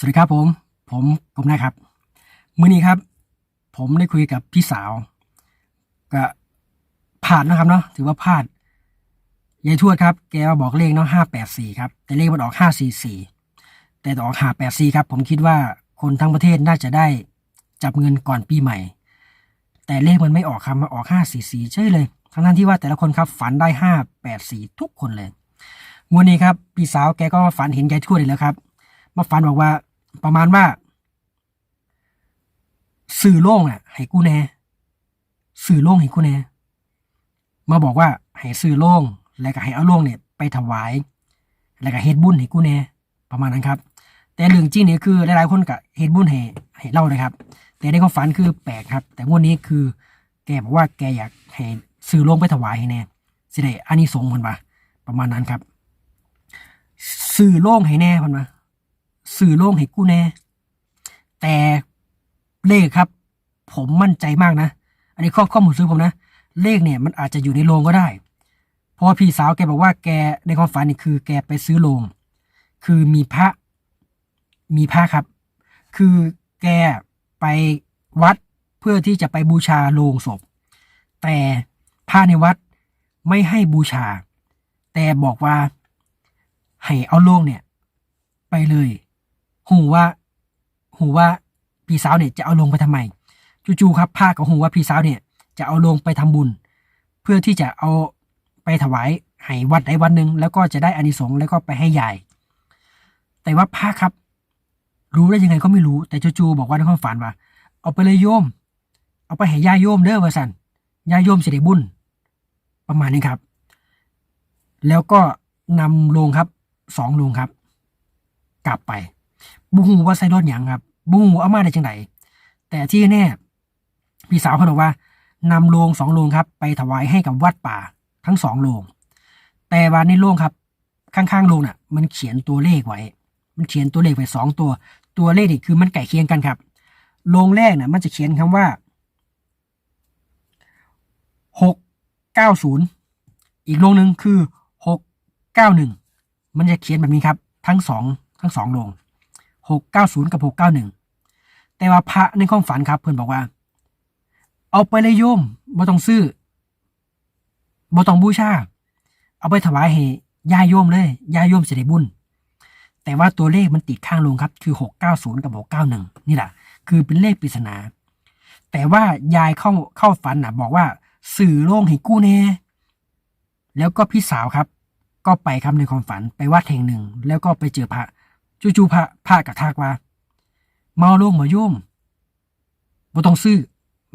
สวัสดีครับผม ผมกบนายครับ มื้อนี้ครับ ผมได้คุยกับพี่สาว ก็ผ่านนะครับเนาะถือว่าพลาดยายทวดครับ แกมาบอกเลขเนาะห้าแปดสี่ครับ แต่เลขมันออกห้าสี่สี่แต่ออกห้าแปดสี่ครับ ผมคิดว่าคนทั้งประเทศน่าจะได้จับเงินก่อนปีใหม่ แต่เลขมันไม่ออกครับมาออกห้าสี่สี่ใช่เลย ทั้งนั้นที่ว่าแต่ละคนครับฝันได้ห้าแปดสี่ทุกคนเลยงวดนี้ครับพี่สาวแกก็ฝันเห็นยายทวดอีกแล้วครับมาฝันบอกว่า ประมาณว่า สื่อโล่งน่ะให้กูแน่สื่อโล่งให้กูแน่มาบอกว่าให้สื่อโล่งแล้วก็ให้เอาโล่งเนี่ยไปถวาย แล้วก็เฮ็ดบุญให้กูแน่ประมาณนั้นครับ แต่เรื่องจริงเนี่ยคือหลายๆคนก็เฮ็ดบุญให้ให้เล่าเลยครับ แต่ในความฝันคือแปลกครับ แต่งวดนี้คือ แกบอกว่าแกอยากให้สื่อโล่งไปถวายให้แน่สิได้อานิสงส์มันปะประมาณนั้นครับสื่อโล่งให้แน่มันมา สื่อโล่งให้กูแน่ แต่เลขครับ ผมมั่นใจมากนะ อันนี้ข้อข้อมูลซื้อผมนะ เลขเนี่ยมันอาจจะอยู่ในโรงก็ได้ เพราะว่าพี่สาวแกบอกว่าแกในความฝันนี่คือ แกไปซื้อโรงคือมีพระ มีพระครับ คือแกไปวัดเพื่อที่จะไปบูชาโลงศพ แต่พระในวัดไม่ให้บูชา แต่บอกว่าให้เอาโลงเนี่ย ไปเลย หูว่า หูว่าพี่สาวเนี่ยจะเอาลงไปทำไมจู่ๆครับพากับหูว่าพี่สาวเนี่ยจะเอาลงไปทำบุญ เพื่อที่จะเอาไปถวายให้วัดใดวัดหนึ่งแล้วก็จะได้อานิสงส์แล้วก็ไปให้ยาย แต่ว่าพระครับ รู้ได้ยังไงก็ไม่รู้ แต่จู่ๆบอกว่าในความฝันว่า เอาไปเลยโยม เอาไปให้ยายโยมเด้อว่าสันยายโยมเสิได้บุญ ประมาณนี้ครับ แล้วก็นำโลงครับสองโลงครับ กลับไป บูฮูว่าใส่รถหยังครับบูฮูเอามาได้จังไดแต่ที่แน่พี่สาวเขาบอกว่านำโลงสองโลงครับ ไปถวายให้กับวัดป่าทั้งสองโลง แต่ว่าในโลงครับ ข้างๆโลงน่ะ มันเขียนตัวเลขไว้ มันเขียนตัวเลขไว้สองตัว ตัวเลขนี่คือมันไก่เคียงกันครับโลงแรกน่ะ มันจะเขียนคำว่าหกเก้าศูนย์อีกโลงหนึ่งคือหกเก้าหนึ่งมันจะเขียนแบบนี้ครับ ทั้งสองทั้งสองโลง หกเก้าศูนย์กับหกเก้าหนึ่งแต่ว่าพระในความฝันครับ เพื่อนบอกว่า เอาไปเลยโยมบ่ต้องซื้อบ่ต้องบูชา เอาไปถวายให้ยายโยมเลยยายโยมจะได้บุญ แต่ว่าตัวเลขมันติดข้างลงครับ คือหกเก้าศูนย์กับหกเก้าหนึ่งนี่แหละ คือเป็นเลขปริศนา แต่ว่ายายเข้าเข้าฝันนะบอกว่า สื่อโล่งให้กู้แน่ แล้วก็พี่สาวครับ ก็ไปครับในความฝันไปวัดแห่งหนึ่ง แล้วก็ไปเจอพระ จู่ๆพระพระกระทากว่า เมาล่งมาโยมบ่ต้องซื้อ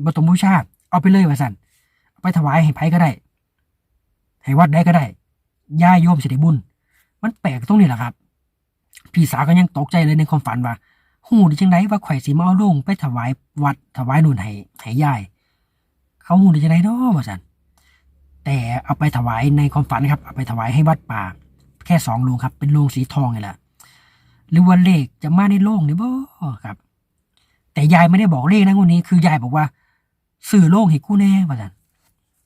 บ่ต้องบูชาเอาไปเลยว่าสั่นเอาไปถวายให้ไผก็ได้ ให้วัดได้ก็ได้ย่าโยมสิได้บุญ มันแปลกตรงนี้แหละครับ พี่สาวก็ยังตกใจเลยในความฝันว่าหูดิจังไดว่าข่อยสิมาเอาลงไปถวายวัดถวายนู่นให้ให้ยาย เขาหูดิจังไดเนาะว่าสั่นแต่เอาไปถวายในความฝันครับ เอาไปถวายให้วัดป่า แค่สองโลงครับ เป็นโลงสีทองนี่แหละ หรือว่าเลขจะมาในโลงนี่บ่ครับ แต่ยายไม่ได้บอกเลขนะวันนี้ คือยายบอกว่าสื่อโลงให้กู้แน่ว่าสั่น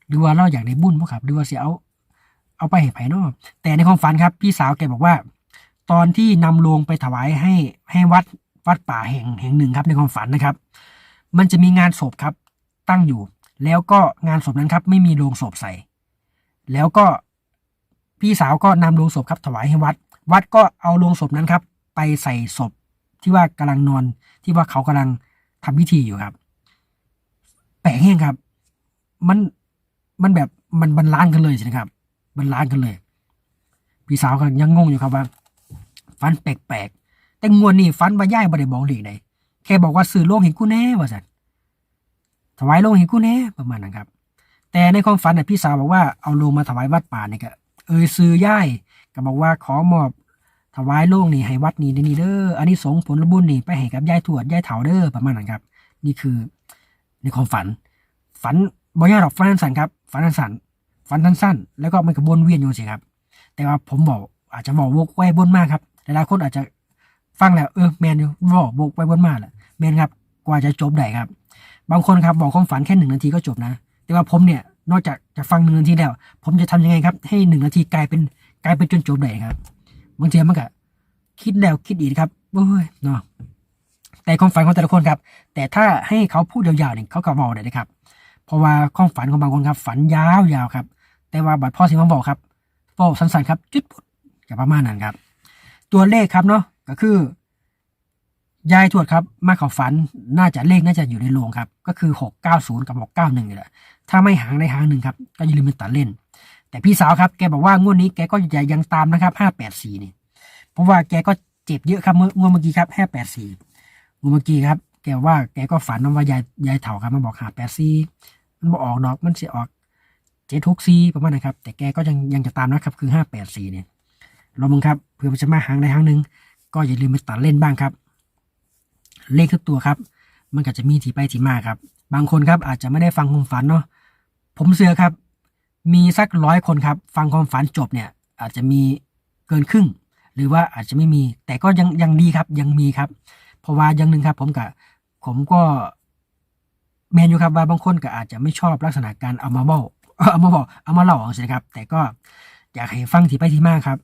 หรือว่าเราอยากได้บุญบ่ครับหรือว่าเสิเอา เอาไปให้ไผเนาะแต่ในความฝันครับ พี่สาวแกบอกว่า ตอนที่นำโลงไปถวายให้ให้วัดวัดป่าแห่งแห่งหนึ่งครับ ในความฝันนะครับ มันจะมีงานศพครับ ตั้งอยู่ แล้วก็งานศพนั้นครับ ไม่มีโลงศพใส่ แล้วก็พี่สาวก็นำโลงศพครับถวายให้วัด วัดก็เอาโลงศพนั้นครับ ไปใส่ศพที่ว่ากำลังนอนที่ว่าเขากำลังทำพิธีอยู่ครับ แปลกแห้งครับ มันมันแบบมันบรรลานกันเลยใช่ไหมครับบรรลานกันเลย พี่สาวก็ยังงงอยู่ครับว่าฟันแปลกๆแต่งวดนี้ฟันว่าย่ายบ่ได้บอกเลขใดแค่บอกว่าซื้อโลงเห็นกูแน่ว่าสันถวายโลงเห็นกูแน่ประมาณนั้นครับ แต่ในความฝันน่ะพี่สาวบอกว่าเอาโลงมาถวายวัดป่าเนี่ยก็เอยซื้อย่ายก็บอกว่าขอมอบ ถวายโล่งนี่ให้วัดนี้นี่เด้ออันนี้สงผลบุญนี่ไปให้กับยายทวดยายเถาเด้อประมาณนั้นครับ นี่คือในความฝัน ฝันบ่ยากหรอกฝันสั้นครับฝันสั้นฝันสั้นๆแล้วก็มันก็วนเวียนอยู่สิครับ แต่ว่าผมบอกอาจจะบอกวกไว้บนมากครับหลายๆคนอาจจะฟังแล้วเออแมนอยู่บอกวกไว้บนมากแหละแมนครับกว่าจะจบได้ครับ บางคนครับบอกความฝันแค่หนึ่งนาทีก็จบนะ แต่ว่าผมเนี่ยนอกจากจะฟังหนึ่งนาทีแล้ว ผมจะทำยังไงครับ ให้หนึ่งนาทีกลายเป็นกลายเป็นจนจบได้ครับ บางทีมันก็คิดแล้วคิดอีกครับโอ้ยเนาะแต่ความฝันของแต่ละคนครับ แต่ถ้าให้เขาพูดยาวๆเนี่ยเขาก็บอกได้นะครับ เพราะว่าความฝันของบางคนครับ ฝันยาวๆครับ แต่ว่าบัดพ่อสิมาบอกครับบอกสั้นๆครับ จุดพุดกับประมาณนั้นครับ ตัวเลขครับเนาะก็คือยายทวดครับ มาเขาฝันน่าจะเลขน่าจะอยู่ในโรงครับ ก็คือหกเก้าศูนย์กับหกเก้าหนึ่งนี่แหละถ้าไม่หางในหางหนึ่งครับ ก็อย่าลืมเป็นตัดเล่น แต่พี่สาวครับแกบอกว่างวดนี้แกก็จะยังตามนะครับห้าแปดสี่นี่เพราะว่าแกก็เจ็บเยอะครับเมื่องวดเมื่อกี้ครับห้าแปดสี่งวดเมื่อกี้ครับ แกว่าแกก็ฝันว่ายายยายเถาครับมาบอกหาแปดสี่มันบอกออกดอกมันจะออกเจ็ดหกสี่ประมาณนะครับ แต่แกก็ยังยังจะตามนะครับ คือห้าแปดสี่เนี่ยลองมึงครับเพื่อมันจะมาหางในหางหนึ่งก็อย่าลืมไปตัดเล่นบ้างครับ เลขทุกตัวครับ มันก็จะมีที่ไปที่มาครับ บางคนครับอาจจะไม่ได้ฟังความฝันเนาะผมเสือครับ มีสักร้อยคนครับ ฟังความฝันจบเนี่ยอาจจะมีเกินครึ่ง หรือว่าอาจจะไม่มี แต่ก็ยังยังดีครับยังมีครับ เพราะว่าอย่างหนึ่งครับ ผมกับผมก็แมนอยู่ครับว่าบางคนก็อาจจะไม่ชอบลักษณะการเอามาเบ้าเอามาบอกเอามาเล่าใช่ครับ แต่ก็อยากให้ฟังที่ไปที่มากครับ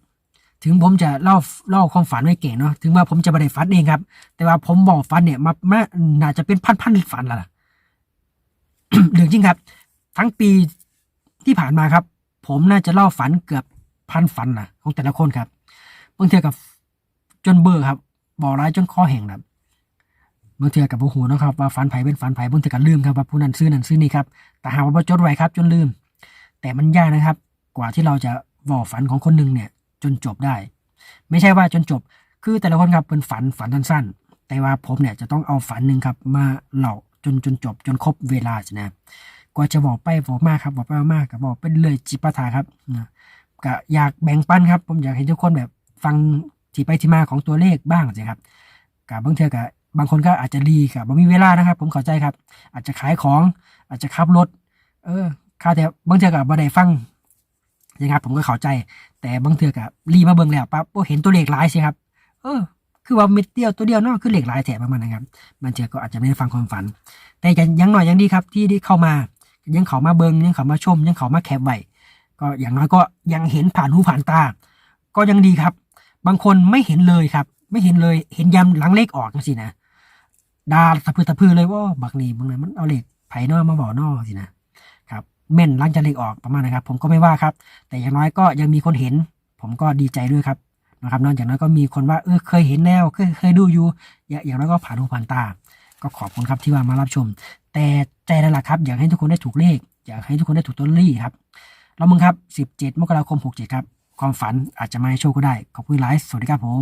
ถึงผมจะเล่าเล่าความฝันไม่เก่งเนาะถึงว่าผมจะไม่ได้ฝันเองครับ แต่ว่าผมบอกฝันเนี่ยมามาน่าจะเป็นพันพันๆฝันละเรื่องจริงครับ ทั้งปี ที่ผ่านมาครับ ผมน่าจะเล่าฝันเกือบพันฝันนะของแต่ละคนครับบางเทีกับจนเบอร์ครับบอกร้ายจนคอแห้งครับบางเทีกับโอ้โหนะครับว่าฝันไผเป็นฝันไผบางเทีกับลืมครับว่าผู้นั้นซื้อนั้นซื้อนี่ครับแต่หากว่าจดไว้ครับ จนลืม แต่มันยากนะครับ กว่าที่เราจะบอกฝันของคนหนึ่งเนี่ย จนจบได้ ไม่ใช่ว่าจนจบ คือแต่ละคนครับเป็นฝันฝันสั้นๆแต่ว่าผมเนี่ยจะต้องเอาฝันหนึ่งครับ มาเล่าจนจนจบจนครบเวลาใช่ไหม กว่าจะบอกไปบอกมากครับบอกไปมากกับบอกไปเลยจิปาถาครับนะก็อยากแบ่งปันครับ ผมอยากให้ทุกคนแบบฟังที่ไปที่มาของตัวเลขบ้างสิครับกับบางเทือกับบางคนก็อาจจะรีกับ่มีเวลานะครับ ผมเข้าใจครับ อาจจะขายของ อาจจะขับรถ เออค่าแต่บางเทือกับบ่ได้ฟังนะครับผมก็เข้าใจ แต่บางเทือกับรีมาเบิ่งแล้วปั๊บโอ้เห็นตัวเลขหลายสิครับ เออคือว่าเม็ดเดียวตัวเดียวเนาะคือเลขหลายแถบประมาณนะครับ มันเจอก็อาจจะไม่ได้ฟังความฝัน แต่ยังหน่อยยังดีครับที่ได้เข้ามา ยังเขามาเบิงยังเขามาชม ยังเขามาแคปไว้ก็อย่างน้อยก็ยังเห็นผ่านหูผ่านตา ก็ยังดีครับ บางคนไม่เห็นเลยครับ ไม่เห็นเลยเห็นยำหลังเลขออกสินะดาตะพือตะพือเลยว่าบักนี่บางนั้นมันเอาเหลขไผ่นอมาบ่อนอสินะครับแม่นหลังจากเลขออกประมาณนะครับ ผมก็ไม่ว่าครับ แต่อย่างน้อยก็ยังมีคนเห็น ผมก็ดีใจด้วยครับนะครับนอกจากนั้นก็มีคนว่าเออเคยเห็นแล้วเคยเคยดูอยู่อย่างน้อยก็ผ่านหูผ่านตา ก็ขอบคุณครับที่ว่ามารับชม แต่ใจนั่นแหละครับ อยากให้ทุกคนได้ถูกเลข อยากให้ทุกคนได้ถูกตัวลี่ครับเรามึงครับ 17 มกราคม 67 ครับ ความฝันอาจจะมาให้โชคก็ได้ ขอบคุณไลฟ์สวัสดีครับผม